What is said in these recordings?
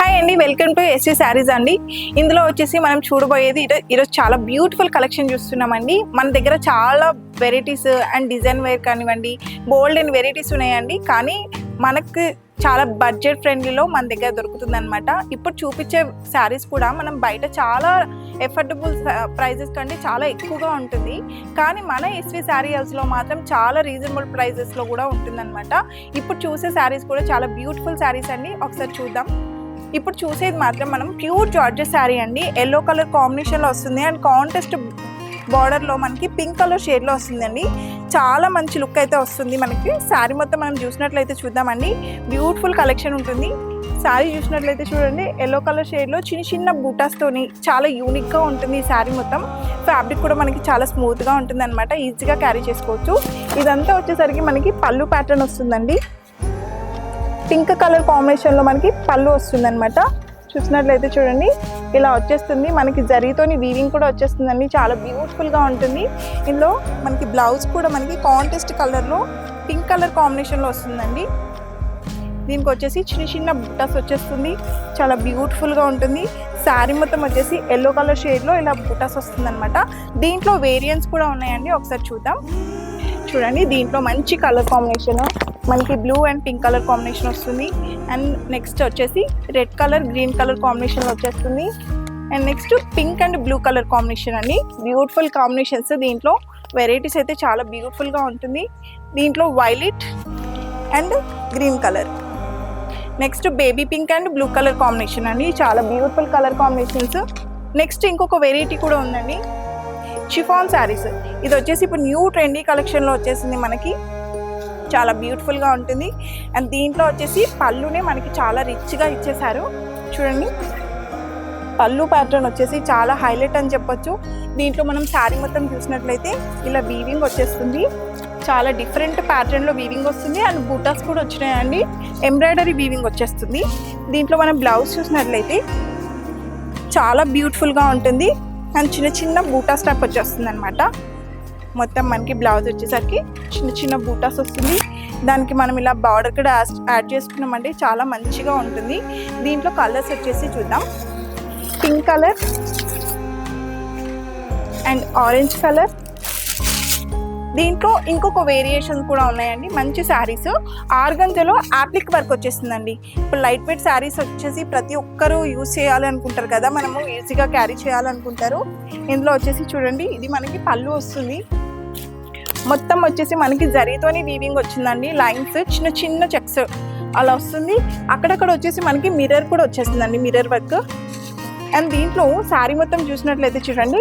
Hi అండి welcome to SC saris అండి. ఇందులో వచ్చేసి మనం చూడబోయేది ఈరో- ఈరోజు చాలా బ్యూటిఫుల్ కలెక్షన్ చూస్తున్నామండి. మన దగ్గర చాలా వెరైటీస్ అండ్ డిజైన్ వేర్ కానివ్వండి బోల్డ్ అండ్ వెరైటీస్ ఉన్నాయండి. కానీ మనకు చాలా బడ్జెట్ ఫ్రెండ్లీలో మన దగ్గర దొరుకుతుంది అనమాట ఇప్పుడు చూపించే శారీస్ కూడా మనం బయట చాలా ఎఫర్డబుల్ ప్రైజెస్ కంటే చాలా ఎక్కువగా ఉంటుంది. కానీ మన ఎస్వి శారీ హౌస్లో మాత్రం చాలా రీజనబుల్ ప్రైజెస్లో కూడా ఉంటుందన్నమాట. ఇప్పుడు చూసే శారీస్ కూడా చాలా బ్యూటిఫుల్ శారీస్ అండి. ఒకసారి చూద్దాం. ఇప్పుడు చూసేది మాత్రం మనం ప్యూర్ జార్జెస్ శారీ అండి. ఎల్లో కలర్ కాంబినేషన్లో వస్తుంది. అండ్ కాంటెస్ట్ బార్డర్లో మనకి పింక్ కలర్ షేడ్లో వస్తుందండి. చాలా మంచి లుక్ అయితే వస్తుంది మనకి. శారీ మొత్తం మనం చూసినట్లయితే చూద్దామండి. బ్యూటిఫుల్ కలెక్షన్ ఉంటుంది. శారీ చూసినట్లయితే చూడండి. ఎల్లో కలర్ షేడ్లో చిన్న చిన్న బూటాస్తోని చాలా యూనిక్గా ఉంటుంది ఈ శారీ మొత్తం. ఫ్యాబ్రిక్ కూడా మనకి చాలా స్మూత్గా ఉంటుంది అనమాట ఈజీగా క్యారీ చేసుకోవచ్చు. ఇదంతా వచ్చేసరికి మనకి పళ్ళు ప్యాటర్న్ వస్తుందండి. పింక్ కలర్ కాంబినేషన్లో మనకి పళ్ళు వస్తుందనమాట చూసినట్లయితే చూడండి ఇలా వచ్చేస్తుంది. మనకి జరీతోని వీవింగ్ కూడా వచ్చేస్తుందండి. చాలా బ్యూటిఫుల్గా ఉంటుంది. ఇందులో మనకి బ్లౌజ్ కూడా మనకి కాంటెస్ట్ కలర్లో పింక్ కలర్ కాంబినేషన్లో వస్తుందండి. దీనికి వచ్చేసి చిన్న చిన్న బుట్టాస్ వచ్చేస్తుంది. చాలా బ్యూటిఫుల్గా ఉంటుంది. శారీ మొత్తం వచ్చేసి ఎల్లో కలర్ షేడ్లో ఇలా బుట్టాస్ వస్తుందన్నమాట. దీంట్లో వేరియంట్స్ కూడా ఉన్నాయండి. ఒకసారి చూద్దాం. చూడండి దీంట్లో మంచి కలర్ కాంబినేషన్ మనకి blue and pink colour combination వస్తుంది. అండ్ నెక్స్ట్ వచ్చేసి red colour green colour combination వచ్చేస్తుంది. And next pink and blue colour combination అండి. బ్యూటిఫుల్ కాంబినేషన్స్ దీంట్లో వెరైటీస్ అయితే చాలా బ్యూటిఫుల్గా ఉంటుంది. దీంట్లో violet and green colour next baby pink and blue colour combination అండి. చాలా బ్యూటిఫుల్ కలర్ కాంబినేషన్స్ నెక్స్ట్ ఇంకొక వెరైటీ కూడా ఉందండి. షిఫాన్ శారీస్ ఇది వచ్చేసి ఇప్పుడు న్యూ ట్రెండీ కలెక్షన్లో వచ్చేసింది మనకి. చాలా బ్యూటిఫుల్గా ఉంటుంది. అండ్ దీంట్లో వచ్చేసి పళ్ళునే మనకి చాలా రిచ్గా ఇచ్చేసారు చూడండి. పళ్ళు ప్యాటర్న్ వచ్చేసి చాలా హైలైట్ అని చెప్పొచ్చు. దీంట్లో మనం శారీ మొత్తం చూసినట్లయితే ఇలా వీవింగ్ వచ్చేస్తుంది. చాలా డిఫరెంట్ ప్యాటర్న్లో వీవింగ్ వస్తుంది. అండ్ బూటాస్ కూడా వచ్చినాయండి. ఎంబ్రాయిడరీ వీవింగ్ వచ్చేస్తుంది. దీంట్లో మనం బ్లౌజ్ చూసినట్లయితే చాలా బ్యూటిఫుల్గా ఉంటుంది. అండ్ చిన్న చిన్న బూటా స్టెప్ వచ్చేస్తుంది అనమాట మొత్తం మనకి బ్లౌజ్ వచ్చేసరికి చిన్న చిన్న బూటాస్ వస్తుంది. దానికి మనం ఇలా బార్డర్ కూడా యాడ్- యాడ్ చేసుకున్నామంటే చాలా మంచిగా ఉంటుంది. దీంట్లో కలర్స్ వచ్చేసి చూద్దాం. Pink colour and orange colour. దీంట్లో ఇంకొక వేరియేషన్ కూడా ఉన్నాయండి. మంచి శారీస్. ఆర్గంజలో యాప్లిక్ వర్క్ వచ్చేసిందండి ఇప్పుడు లైట్ వెయిట్ శారీస్ వచ్చేసి ప్రతి ఒక్కరూ యూజ్ చేయాలనుకుంటారు కదా. మనము ఈజీగా క్యారీ చేయాలనుకుంటారు. ఇందులో వచ్చేసి చూడండి. ఇది మనకి పళ్ళు వస్తుంది. మొత్తం వచ్చేసి మనకి జరీతోని వీవింగ్ వచ్చిందండి. లైన్స్ చిన్న చిన్న చెక్స్ అలా వస్తుంది. అక్కడక్కడ వచ్చేసి మనకి మిర్రర్ కూడా వచ్చేసిందండి మిర్రర్ వర్క్ అండ్ దీంట్లో శారీ మొత్తం చూసినట్లయితే చూడండి.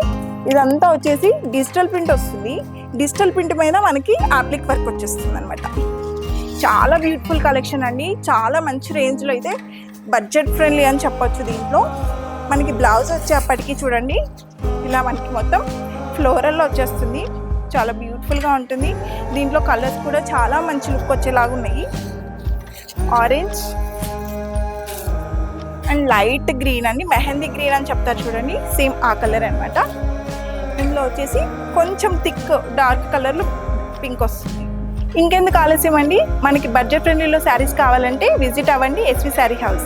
ఇదంతా వచ్చేసి డిజిటల్ ప్రింట్ వస్తుంది. డిజిటల్ ప్రింట్ మీద మనకి ఆప్లిక్ వర్క్ వచ్చేస్తుంది అనమాట చాలా బ్యూటిఫుల్ కలెక్షన్ అండి. చాలా మంచి రేంజ్లో అయితే బడ్జెట్ ఫ్రెండ్లీ అని చెప్పొచ్చు దీంట్లో. మనకి బ్లౌజ్ వచ్చేప్పటికీ చూడండి. ఇలా మనకి మొత్తం ఫ్లోరల్లో వచ్చేస్తుంది. చాలా లుక్ఫుల్గా ఉంటుంది. దీంట్లో కలర్స్ కూడా చాలా మంచి లుక్ వచ్చేలాగా ఉన్నాయి. ఆరెంజ్ అండ్ లైట్ గ్రీన్ అండి. మెహందీ గ్రీన్ అని చెప్తారు చూడండి. సేమ్ ఆ కలర్ అనమాట ఇందులో వచ్చేసి కొంచెం థిక్ డార్క్ కలర్లో పింక్ వస్తుంది. ఇంకెందుకు ఆలస్యం అండి? మనకి బడ్జెట్ ఫ్రెండ్లీలో శారీస్ కావాలంటే విజిట్ అవ్వండి. SV sari house